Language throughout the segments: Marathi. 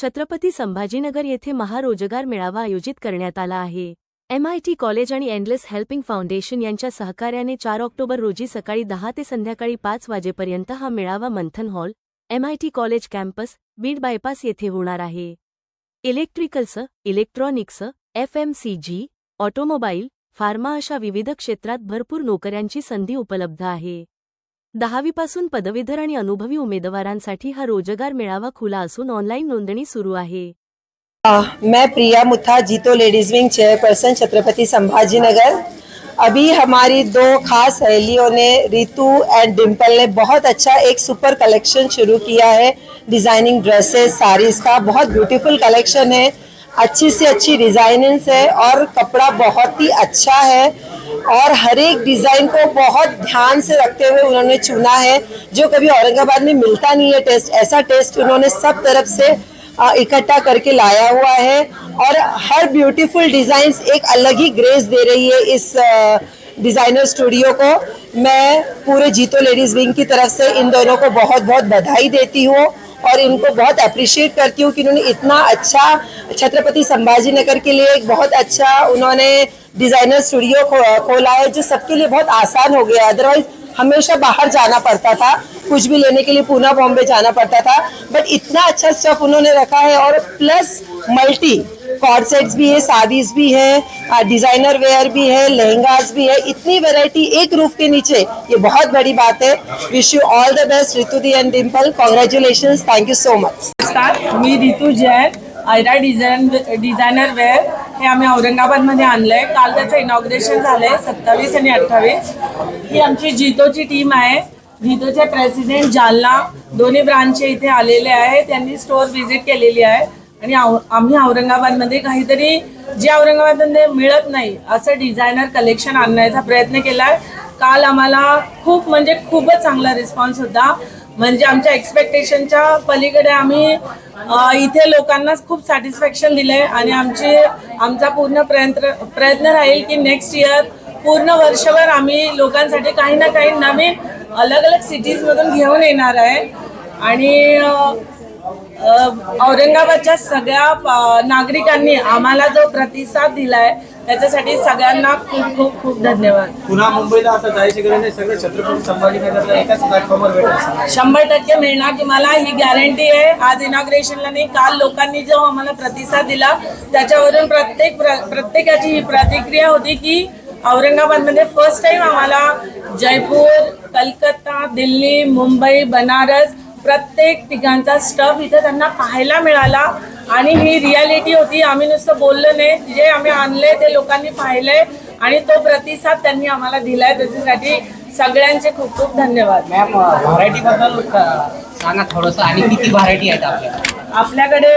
छत्रपती संभाजीनगर येथे महारोजगार मेळावा आयोजित करण्यात आला आहे. एमआयटी कॉलेज आणि एंडलेस हेल्पिंग फाउंडेशन यांच्या सहकार्याने चार ऑक्टोबर रोजी सकाळी दहा ते संध्याकाळी पाच वाजेपर्यंत हा मेळावा Manthan hall MIT college campus Beed bypass येथे होणार आहे. Electricals electronics FMCG automobile pharma अशा विविध क्षेत्रात भरपूर नोकऱ्यांची संधी उपलब्ध आहे. दहावीपासून पदवीधर आणि अनुभवी उमेदवारांसाठी हा रोजगार मेळावा खुला असून ऑनलाईन नोंदणी सुरू आहे. मैं Priya Mutha JITO ladies wing chairperson Chhatrapati Sambhaji Nagar अभी हमारी दो खास सहेलियों ने रितु एंड डिम्पल ने बहुत अच्छा एक सुपर कलेक्शन शुरू किया है। डिजाइनिंग ड्रेसेस साड़ीज का बहुत ब्यूटीफुल कलेक्शन है। अच्छी से अच्छी डिजाइनिंग्स है और कपड़ा बहुत ही अच्छा है। और हर एक डिज़ाइन को बहुत ध्यान से रखते हुए उन्होंने चुना है, जो कभी औरंगाबाद में मिलता नहीं है टेस्ट। ऐसा टेस्ट उन्होंने सब तरफ़ से इकट्ठा करके लाया हुआ है और हर ब्यूटीफुल डिजाइन्स एक अलग ही ग्रेस दे रही है इस डिज़ाइनर स्टूडियो को। मैं पूरे जीतो लेडीज़ विंग की तरफ़ से इन दोनों को बहुत बहुत बधाई देती हूँ और इनको बहुत अप्रिशिएट करती हूँ कि उन्होंने इतना अच्छा छत्रपति संभाजी नगर के लिए एक बहुत अच्छा उन्होंने डिज़ाइनर स्टूडियो खो, खोला है जो सबके लिए बहुत आसान हो गया है। अदरवाइज़ हमेशा बाहर जाना पड़ता था। कुछ भी लेने के लिए पूना बॉम्बे जाना पड़ता था। बट इतना अच्छा स्टफ़ उन्होंने रखा है और प्लस मल्टी कॉर्ड सेट्स भी है साड़ीज भी है डिज़ाइनर वेयर भी है लहंगास भी है। इतनी वैरायटी एक रूफ के नीचे ये बहुत बड़ी बात है। Wish you all the best Ritu di and Dimple congratulation thank you so much नमस्कार मी Ritu Jain Aayra design designer wear हे आम्ही औरंगाबादमध्ये आणलं आहे काल त्याचं इनॉग्रेशन झालं आहे सत्तावीस आणि अठ्ठावीस. ही आमची जितोची टीम आहे. जितोचे प्रेसिडेंट जालना दोन्ही ब्रांचचे इथे आलेले आहे. त्यांनी स्टोअर व्हिजिट केलेली आहे. आणि आम्ही औरंगाबादमध्ये काहीतरी जे औरंगाबादमध्ये मिळत नाही असं डिझायनर कलेक्शन आणण्याचा प्रयत्न केला आहे काल आम्हाला खूप म्हणजे खूपच चांगला रिस्पॉन्स होता. म्हणजे आमच्या एक्सपेक्टेशनच्या पलीकडे आम्ही इथे लोकांना खूप सॅटिस्फॅक्शन दिलंय आणि आमची आमचा पूर्ण प्रयत्न प्रयत्न राहील की नेक्स्ट इयर पूर्ण वर्षभर आम्ही लोकांसाठी काही ना काही नवीन अलग अलग सिटीजमधून घेऊन येणार आहे. आणि औरंगाबादच्या सगळ्या नागरिकांनी आम्हाला जो प्रतिसाद दिलाय त्याच्यासाठी सगळ्यांना खूप खूप खूप धन्यवाद. पुन्हा मुंबईला आता जायची गरज नाही. सगळे छत्रपती संभाजीनगरला एकाच प्लॅटफॉर्मवर भेटेल शंभर टक्के मिळणार. तुम्हाला ही गॅरंटी आहे. आज इनॉग्रेशनला नाही काल लोकांनी जो आम्हाला प्रतिसाद दिला त्याच्यावरून प्रत्येक प्र- प्रत्येकाची ही प्रतिक्रिया होती की औरंगाबादमध्ये फर्स्ट टाइम आम्हाला जयपूर कलकत्ता दिल्ली मुंबई बनारस प्रत्येक ठिकाणचा स्टफ इथं त्यांना पाहायला मिळाला. आणि ही रियालिटी होती आम्ही नुसतं बोललो नाही. जे आम्ही आणले ते लोकांनी पाहिले आणि तो प्रतिसाद त्यांनी आम्हाला दिलाय. त्याच्यासाठी सगळ्यांचे खूप खूप धन्यवाद. मॅम व्हरायटी बद्दल सांगा थोडंसं. आणि किती व्हरायटी आहेत आपल्याकडे आपल्याकडे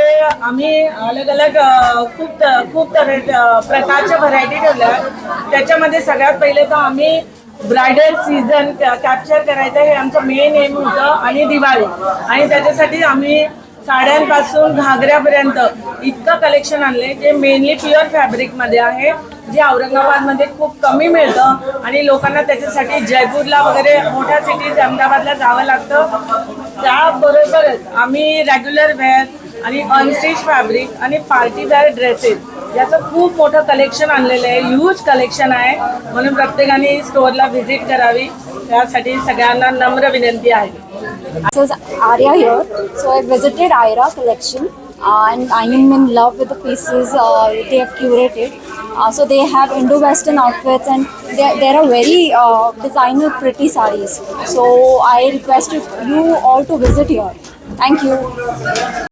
आम्ही अलग अलग अ, खूप खूप तऱ्हे- अ, प्रकारच्या व्हरायटी ठेवल्या. आहेत. त्याच्यामध्ये सगळ्यात पहिले तर आम्ही ब्रायडल सीझन कॅप्चर करायचं हे आमचं मेन एम होतं आणि दिवाळी. आणि त्याच्यासाठी आम्ही साड्यांपासून घागऱ्यापर्यंत इतकं कलेक्शन आणले जे मेनली प्युअर फॅब्रिकमध्ये आहे जे औरंगाबादमध्ये खूप कमी मिळतं आणि लोकांना त्याच्यासाठी जयपूरला वगैरे मोठ्या सिटीज अहमदाबादला जावं लागतं. त्याबरोबरच आम्ही रेग्युलर वेअर आणि अनस्टिच फॅब्रिक आणि पार्टी वेअर ड्रेसेस याचं खूप मोठं कलेक्शन आणलेलं आहे. ह्यूज कलेक्शन आहे. म्हणून प्रत्येकाने स्टोअरला व्हिजिट करावी. त्यासाठी सगळ्यांना नम्र विनंती आहे. So it's Arya here. So I visited Ira collection uh, and I am in love with the pieces uh, they have curated. Uh, so they have Indo-Western outfits and there there are very uh, designer pretty sarees. So I request you all to visit here. Thank you.